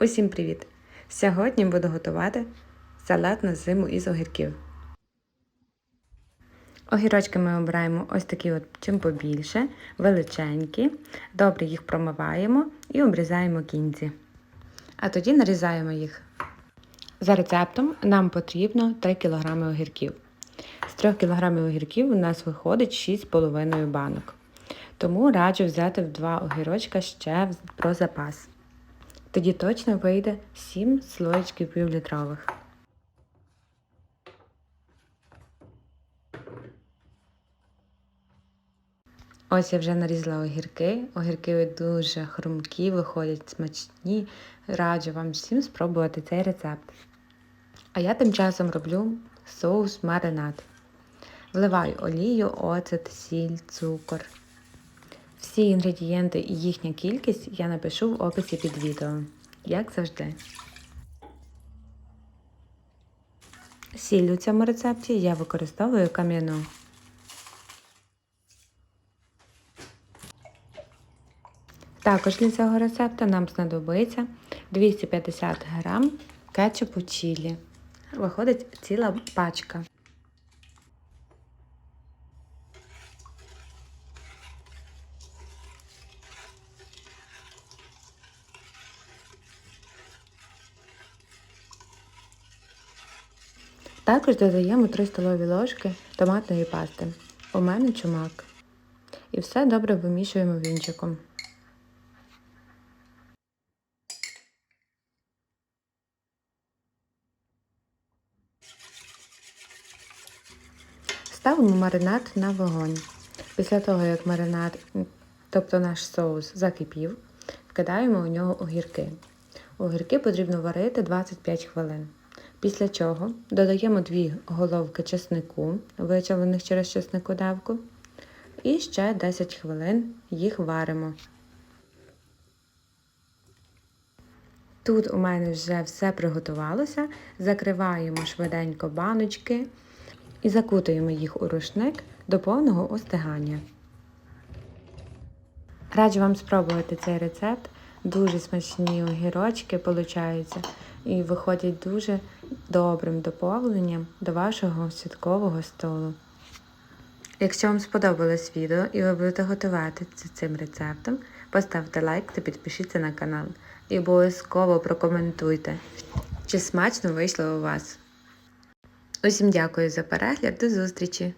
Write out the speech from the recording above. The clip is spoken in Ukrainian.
Усім привіт! Сьогодні буду готувати салат на зиму із огірків. Огірочки ми обираємо ось такі от чим побільше, величенькі. Добре їх промиваємо і обрізаємо кінці. А тоді нарізаємо їх. За рецептом нам потрібно 3 кг огірків. З 3 кг огірків у нас виходить 6,5 банок. Тому раджу взяти в 2 огірочка ще про запас. Тоді точно вийде 7 слоєчків півлітрових. Ось я вже нарізала огірки. Огірки дуже хрумкі, виходять смачні. Раджу вам всім спробувати цей рецепт. А я тим часом роблю соус маринад. Вливаю олію, оцет, сіль, цукор. Всі інгредієнти і їхня кількість я напишу в описі під відео, як завжди. Сіль у цьому рецепті я використовую кам'яну. Також для цього рецепту нам знадобиться 250 г кетчупу чілі. Виходить ціла пачка. Також додаємо 3 столові ложки томатної пасти. У мене чумак. І все добре вимішуємо вінчиком. Ставимо маринад на вогонь. Після того, як маринад, тобто наш соус, закипів, вкидаємо у нього огірки. Огірки потрібно варити 25 хвилин. Після чого додаємо 2 головки чеснику, вичавлених через чесникодавку, і ще 10 хвилин їх варимо. Тут у мене вже все приготувалося, закриваємо швиденько баночки і закутуємо їх у рушник до повного остигання. Раджу вам спробувати цей рецепт. Дуже смачні огірочки получаються і виходять дуже добрим доповненням до вашого святкового столу. Якщо вам сподобалось відео і ви будете готувати цим рецептом, поставте лайк та підпишіться на канал. І обов'язково прокоментуйте, чи смачно вийшло у вас. Усім дякую за перегляд, до зустрічі!